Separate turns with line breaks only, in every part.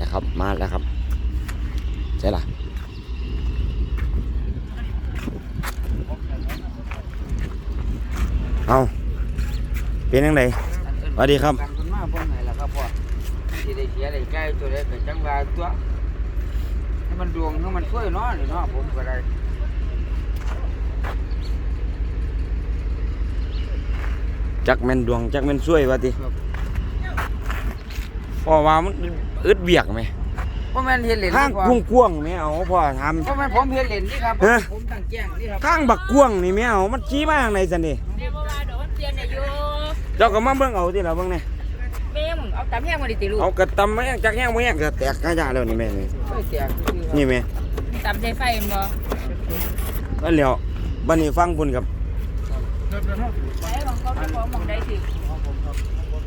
แล้วครับ มาแล้วครับ ใช่ล่ะเอาเป็นยังไงสวัสดีครับ
การคุณมาเพิ่นไหนล่ะครับพ่อสิได้เสียได้ใกล้ตัวได้ก็จังว่าตัวให้มันดวงให้มันช่วยเนาะนี่เนาะผมก็ได้
จักแม่นดวงจักแม่นช่วยวะติ
ครับ
พ่อว่ามันอึดเบียกไหม
บ่แม่นเฮ็ดเล่น
ทาง
พ่อ
กุ้งกวางๆไหมเอาพ่อท
บ่แม่นผมเฮ็ดเล่นนี่ครับ
ฮะ
ผมตั้งแจ้งนี่ครับำ
ทางบักกวางนี่ไหมเอามันชี้มาทางไหนสันนี่
เดี๋ยวบ่ว่าดอกมันเปลี่ยนได้อยู่
เจ้าก็มาเบิ่งเอาที่เราเบิ่งนี่
แม่มึงเอาตามแห้งมาดิติลูก
เอากระตำมาแห้งจักแห้งมาแห้งก็แตกกระยาแล้วนี่แม่นี่
ไม่แตกคือครับ
นี่แม่
ตามใจไฟแม่นบ่
แล้วแล้วบัดนี้ฟังพุ่นกับ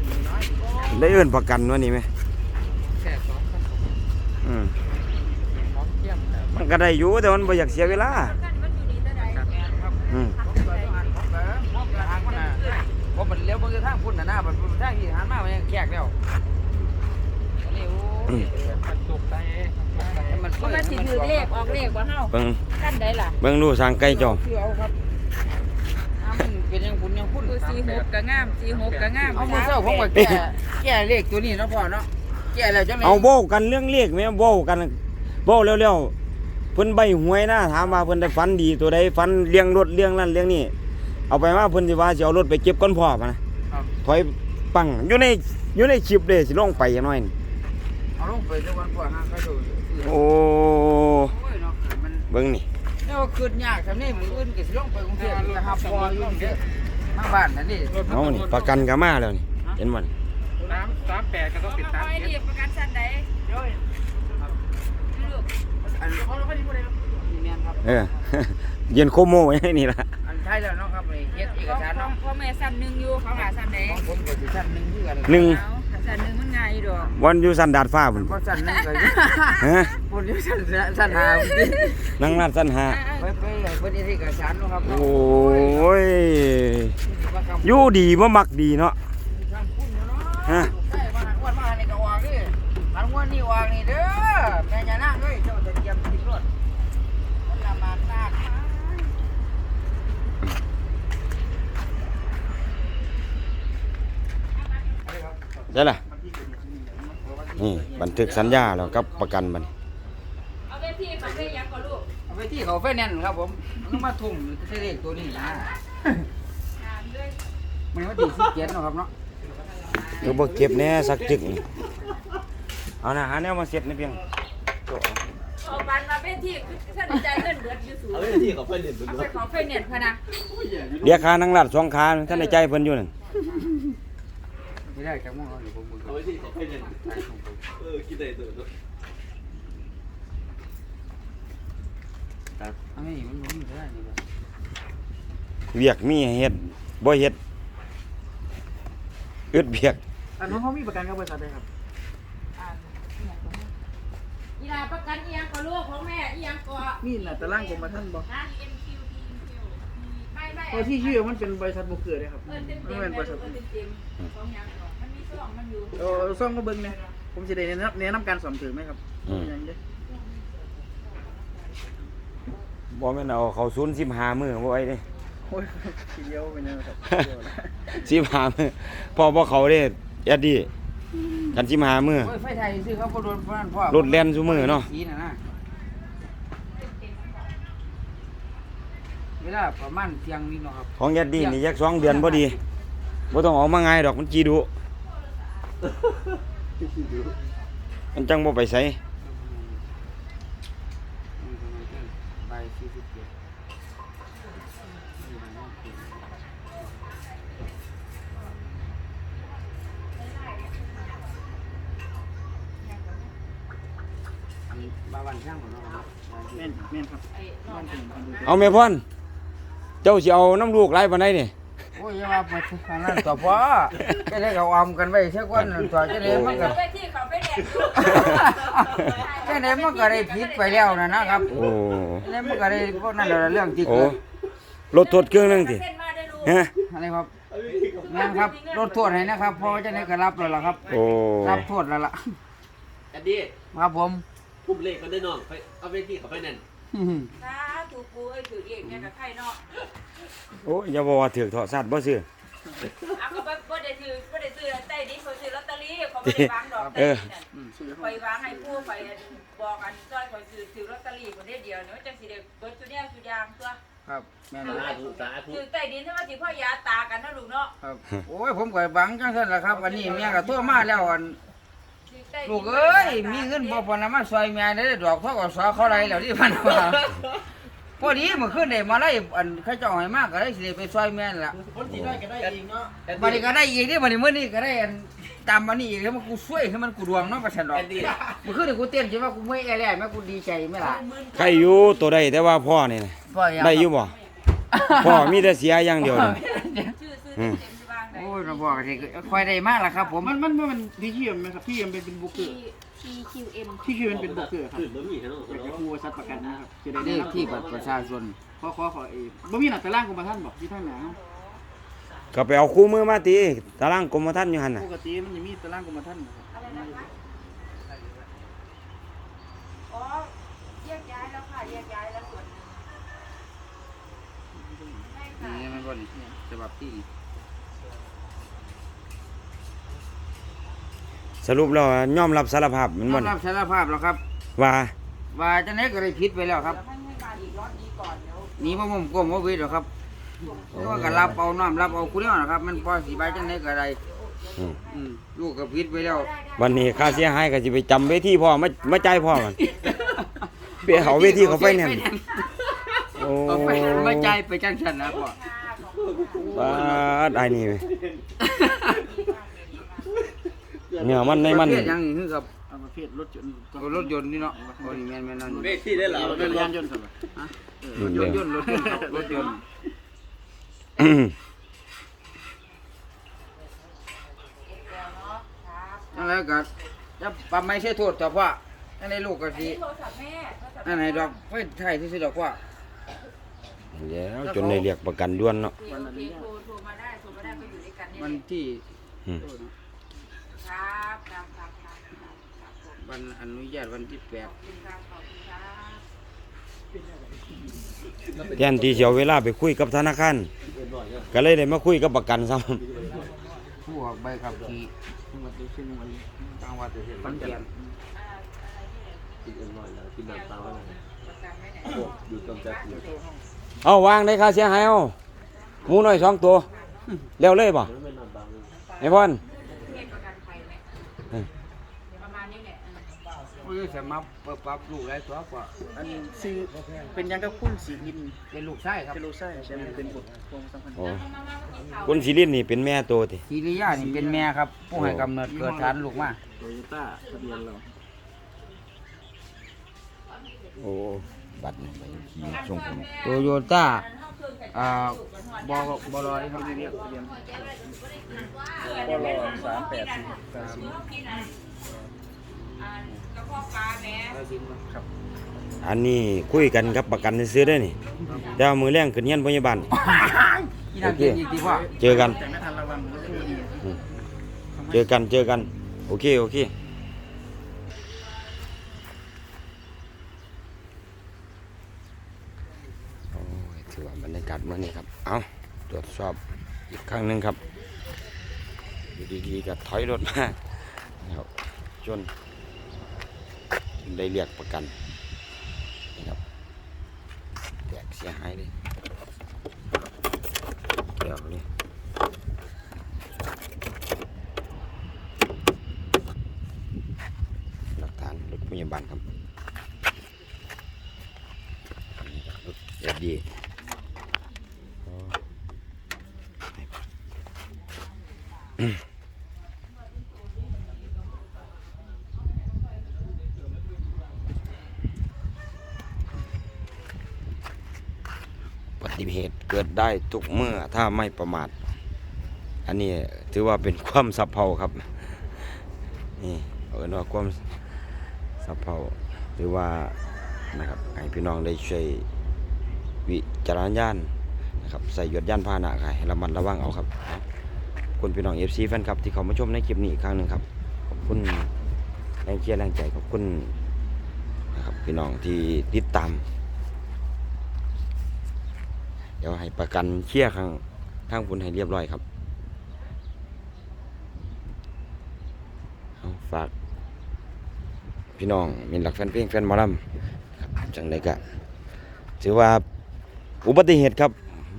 ไว้ของเขาที่ของหมองได้สิ
ได้เอิ้นประกันวะนี่แม่
แค่สองครับผม
อืม
พร้อมเทียมแล้ว
มันก็ได้อยู่แต่มันบ่อยากเสียเวลา
กันมันอยู่นี่ตะใดแม่
ครับ
อืม
ผมก็ต้องอ่านผมก็ผมก็ทางมันน่ะผมมันเลี้ยวเบิ่งทางพุ่นน่ะนะมันทางที่หันมามันยังแขกแล้วอันนี้โอ้ยมันตกใจให้มัน
เพ
ช่ว
ราะ
ย
มันสิถือเลขออกเลขบ่เฮา
เบิ่ง
กันได้ล่ะ
เบิ่งดูสร้างไก่เจ้า
คือเอาครับอ้าวมัน เป็นยังคุณยังคุณ
คือ46ก็งาม46ก็งาม
เอามือเศร้าผมก็แก้แก้เลขตัวนี้เนาะพ่อเนาะแก้แล้วจังเลย
เอาเว้ากันเรื่องเลขแม่เว้ากันเว้าเร็วๆเพิ่นใบหวยนะถามว่าเพิ่นได้ฝันดีตัวใดฝันเลี้ยงรถเลี้ยงนั่นเลี้ยงนี่เอาไปมาเพิ่นสิว่าสิเอารถไปเก็บก่อนพ่อมานะครับถอยปังอยู่ในอยู่ในคลิปเด้สิลงไปอย่างน้อยนี่
เอาลงไปจังวันพ่อฮะเขาดูซื้อ
โอ้
โอ้ยเนาะมัน
เบิ่งนี่
เนี่ยว่าคืนยากทำนี่มืออื่นก็สิลงไปกรุงเทพไปหาพ่ออยู่นี่เด้อมาบ้านนั่นนี่
เอานี่ประกันก็มาแล้วนี่เห็นบ่นี่
สามสามแปดก็ต้องติดตาม
ไว้ดิประกันชั้นใด
เดี๋ยว
ลูก
อันเขาเราไม่ได้พูดอะไรครับนี่แม่นครับ
เออเย็นโคโมไว้ให้นี่ล่ะ
อันใช่แล้วเนาะครับนี่เฮ็ดเอกสารเนาะ
พ่อแม่ชั้นหนึงอยู่เขาหาชั้นใด
ของผมก็สิชั้นหนึงคือกัน
หนึ่ง
เอาชั้นหนึงมันง่ายอยู่ดอก
วันอยู่สันดาดฟ้าพุ่น
ก็ชั้นหนึงก็
ฮะ
พุ่นอยู่ชั้นชั้นหาพุ่นดิ
นั่งนัดสันหา
ไปไปเลยเพิ่นเอกสารเนาะครับ
โอ้ยอยู่ดีบ่มักดีเนาะฮะ
ใช่มาหันงวดมาหันนี่ก็วางนี่หันงวดนี่วางนี่เด้อแม่ย่านางเอ้ยเจ้าจะเตรียมติดรถมันลำบากมาก
ได้ล่ะนี่บันทึกสัญญาแล้วกับประกันบัดน
เอาไปที่เขาได้ยังก็ลูก
เอาไปที่เขาไฟแนนซ์ครับผมมันมาทุ่มใช้เลขตัวนี้นะ
งานเลย
มันว่าตีสิบเจ็ดเนาะครับเนาะ
ก็บ่เก็บแหน่สักจึกนี่เอานะหาแนวมาเสร็จในเพียง
เอาบันมาเป็นที่ท่านใจเงินเบิดอยู่สูง
เอาไปที่เขาไปเรียนเป็น
เอาไปขอไฟเน็ตพะนะ
เรียกค่านั่งลาดสองขาท่านในใจเพิ่นอยู่นั่น
ไม่ได้จังมั่งเอาอยู่ผมมือ
เอาไปที่เขาไปเรียนเออคิดได้ตัวตัว
อันนี้มันมันไม่ได้นี่ครับ
เวียกมีให้เฮ็ดบ่เฮ็ดอึดเวียก
อันน้องเขามีประกันกับบริษัทไหมครับ
อ่าเนี่ยตรงนี้อีลาประกันอีหยังก็ลูกของแม่อีหยังก็
นี่แหละตารางกรมธรรม์บอก
นะ MQ ไม่ไม่
เพราะที่ชื่อมันเป็นบริษัทบุกเกิดเลยครับ
เออเต็ม
มั
เต็
น
ม
เป็น
เล
บ
ย
ริษัท
เออเต็มเต็มของหยัง
เออซ่องก็เบิ้งเนี่ยผมจะได้แนะนำแนะนำการสอมถือไหมครับ
อืม
ยังเด้อ
บ่แม่นเอาเขาศูนย์15มื้อบ่ไว้เด้
โอ้ยทีเดียวเป็นยังไงครับเดียวนะ
15มื้อพอบ่เขาเด้แอดดี้กัน15มื้อ
โอ้ยไฟไทยซื้อเขาก็โดนฟ้านพ่อ
รถแล่นซุมื้อเนาะ
สีน่ะนะเวลาประมาณเที่ยงนี่เนาะครับ
ของแอดดี้นี่ยักสองเดือนบ่ดีบ่ต้องเออกมาง่ายดอกมันจีดุ มันจังบ่ไปไส
ใบสี่สิบเจ็ดอันนี้บาวันช่างของเราเนาะแม่นแม่นครับ
ไอ้นอน
เอาแม่พ่อนเจ้าสิเอาน้ำลูกหลายปานใดนี่
โอ้ยอย่าว่าไปทางนั้นตัวพ่อจะได้เขาออมกันไว้เสียก่อนตัวจะได้มันก็
เอาไปที่เขาไปเน็ตอยู่
จะได้มันก็ได้ผิดไปแล้วนะนะครับ
โอ้
จะได้มันก็ได้พวกนั้นแหละเรื่องที่
โอ้
เกิด
รถทดเครื่องนึงสิ
เส้นมาได้ลูก
ฮะ
อะไรครับแม่นครับลดโทษให้นะครับเพอจะได้ก็รับแล้วล่ะครับ
โอ้
รับโทษแล้วล่ะ
แอดดี้
ครับผม
พุ่มเลขก็ได้น้องไปเอาไปที่เขาไปนั่น
สาธุปูเอ้ยถือเองเนี่ยกับใครเนาะ
โอ้ยอย่าบอกว่าถือเถาะสัตว์บ่ซื้อ
อะก็บ่บ่ได้ซื้อบ่ได้ซื้อใต้ดินเขาซื้อลอตเตอรี่เขาบ่ได้วางดอกใต้ดินน่ะไปวางให้ผู้ไปบอกอันซอยคอยซื้อซื้อลอตเตอรี่คนเดียวเดียวเนาะจังสิได้เบิดสุดแนวสุดยางตัว
ครับแม่น
สาธุสาธุ
ซื้อใต้ดินใช่ไหมสิพ่อยาตากันเนาะลูกเนาะ
ครับโอ้ยผมก็หวังจังซั่นล่ะครับอันนี้แม่ก็โทรมาแล้วอัน
ซื้อใต้ดิน
ลูกเอ้ยมีเงินบ่พอนะมาซอยแม่ได้ดอกเท่ากับสอเขาไรแล้วที่พันว่าพอดีเมื่อคืนได้มาไล่อันเขาเจ้าให้มากก็ได้สิได้ไปซอยแม่นล่ะ
คนที่ได้ก็ได้อีกเนาะ
บัดนี้ก็ได้อีกนี่บัดนี้มื้อนี้ก็ได้อันตามมานี่อีกแล้วมันกูช่วยให้มันกูรวมเนาะประชันดอก
แอดดี้
เมื่อคืนนี่กูเต้นใช่ว่ากูไม่แอ่แล่แม่กูดีใจไหมล่ะ
ใครอยู่ตัวใดแต่ว่าพ่อนี่นะ
พ่อ
ได้อยู่บ่พ่อมีแต่เสียอย่างเดียวนี่
ชื่อซื้อเต็มที่วางได้
โอ้ยมาบอกสิค่อยได้มากล่ะครับ ผม
มันมันมันที่คิวไหมครับที่ยังเป็นเป็นบุกเกอร์
TQM
ที่คิวมันเป็นบุกเกอร์ครับ
ขึ้นบะหมี่ให้น้อง
อยากจะคูซัดประกันนะครับจะได้
เล
แนะ
ข
นำ
ที่บัตรประชาชน
ขอขอขอเอบ่มีหนักตะล่างกรมท่านบอกที่ท่านหนา
ก็ไปเอาคู่มือมาตีตารางกรมธรรม์อยู่หั่นน่ะ
ปกติมันจะมีตะล่างกรมท่านนะครับ
อะไรนะคะอ๋อแยกย้ายแล้วค่ะแยกย้ายแล้วส่วนหนึ่งใช่ค่ะ
นี่มันบ่นี่ฉบับที่
สรุปแล้วยอมรับสารภาพมัน
ย
บ่
อม
นี่
รับสารภาพแล้วครับ
ว่า
ว่าจังได๋ก็ได้ผิดไปแล้วครับ
เดี๋ยวให้ให้มาอีกรอบนี้ก่อนเดี๋ยว
หนี่บ่มุมก้มบ่วิดหรอกครับเพราะว่าก็รับเอาน้อมรับเอาคุณเดียวนะครับ มันพอสิบายจังได๋ก็ได้
อืม
อืมลูกก็ผิดไปแล้ว
วันนี้ค่าเสียหายก็สิไปจำเวทีพ่อมามาจ่ายพ่อมัน ไปเอาเวทีเขาไปเนี่ย โอ้
เอาไปมาใจายไปจังซั่นนะพ่อ
บาดไอ้นี่เว้ย เนี่ยมันในมัน
ประเภทหยังนี่คือกับ
เอาประเภทรถยนต์
เอารถยนต์นี่เนาะโอ้นี่แม่นแม่นนั่น
เลขที่ได้เหรอ
ร
มัน
ถ
เป็นร
ยา
ถ
นยนต์ครับฮะ
รถยนต์ยนต์รถยนต์ครับรถยนต์
อืม
นั่นแหละก็จะปรับไม่ใช่โทษต่อพ่อนั่นในลูกก็สิ
โทรศัพท์แม่โทรศัพท์
นั่นไหนดอกไม่ใช่ที่สิดอกพ่อ
เดี๋ยวจนได้เรียกประกันด่วนเนาะ
โอเคโอเคโทรโทรมาได้โทรมาได้ก็อยู่ด้วยกันนี่
วัน
แหละ
ที่
อืม
ครับครับครับครับครับครับผม
วันอนุญาตวันที่แปด
อบคุณครับขอบคุณครับ
แทนที่เสียเวลาไปคุยกับธนาคารก็เลยได้มาคุยกับประกันซ้
ผู้ออกใบขับขี่จังหวัดเชียงใหม่จังหวัดขอนแก่น
กินอร่อยแกินำตาลอะไร
ประกันไว้ไหน
เอาวางได้ค่าเสียหายเอาหมูน้อยสองตัวเร็วเลยป่ะ
มันไม่น้ำตา
ไอ้พ่อน
ประมาณนี้แหละเอ
สมัครเปิดปรับลูกได้ตัวกว่า
อันซื้อเป็นยังกับคุณสีอิน
เป็นลูกชายครับ
เจโลไซใช่ไหมเป็นบทความสำคัญ
โอ้
มามามากินข้าว
คุณศิรินนี่เป็นแม่โตัวติ
ศิริยานี่เป็นแม่ครับ ผู้ให้กำเนิดเกิดฐานลูกมา
โตโยต้าทะเบียนเรา
โอ้บัตรนี่ไปขี่ส่งผม
โตโยต้า
องเครื่องแต่ง
อ่า
ตัว
บอบลอยครับ
เรียกทะเบียน
ปลสามแปดสี่สามกินอะอ่ากระเพาะปลาแม่
ครับ
อันนี้คุยกันกับประกันซื้อได้อนี่แต่ว่ามือแรงขึ้นเฮียนพยาบาล
ที่นั่นเป็นอีกทีพ่อ
เจอกัน
แต่ไม่ทันระวังรถตู้ดี
อืมเจอกันเจอกัน โอเค โอเค กาเมื่อนี้ครับ เอาตรวจสอบอีกครั้งหนึ่งครับ อยู่ดีๆก็ถอยรถมาครับจนได้เรียกประกันนะครับแตกเสียหายเลยเดี๋ยวนี้หลักฐานรถพยาบาลครับนี่ครับรถเอฟดีอุบัติเหตุเกิด ได้ทุกเมื่อถ้าไม่ประมาท อันนี้ถือว่าเป็นความสับเพาครับ นี่เอาเป็นว่าความสับเพาหรือว่านะครับให้พี่น้องได้ช่วยวิจารณญาณนะครับใส่หยดย่านพาหนะให้ระมัดระวังเอาครับคุณพี่น้องเอฟซีแฟนคลับที่เขามาชมในคลิปนี้อีกครั้งหนึ่งครับขอบคุณแรงเชียร์แรงใจขอบคุณนะครับพี่น้องที่ติดตาม ดี๋ยวให้ประกันเชียร์ข้างทางคุณให้เรียบร้อยครับเอาฝาก พี่น้องมีหลักแฟนเพลงแฟนมอลำครับจังไดก็ถือว่าอุบัติเหตุครับ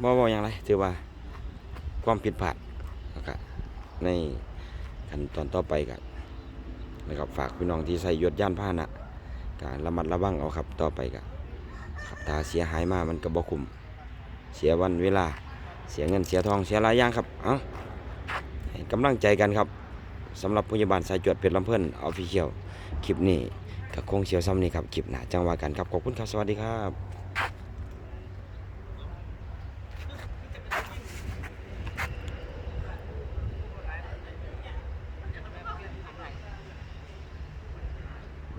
ว่าว่อย่างไรถือว่าความผิดพลาดนะครับในขั้นตอนต่อไปกันนะครับฝากพี่น้องที่ใส่ยศย่านพาหนะการระมัดระวังเอาครับต่อไปกันครับถ้าเสียหายมากมันก็บ่คุ้ม เสียวันเวลา เสียเงินเสียทองเสียหลายอย่างครับ เอาให้กำลังใจกันครับสำหรับพยาบาลสายจวดเพชรลำเพิ่นออฟฟิเชียลคลิปนี้กับคงเชียวซ้ำนี่ครับคลิปหน้าจังหวะกันครับขอบคุณครับสวัสดีครับ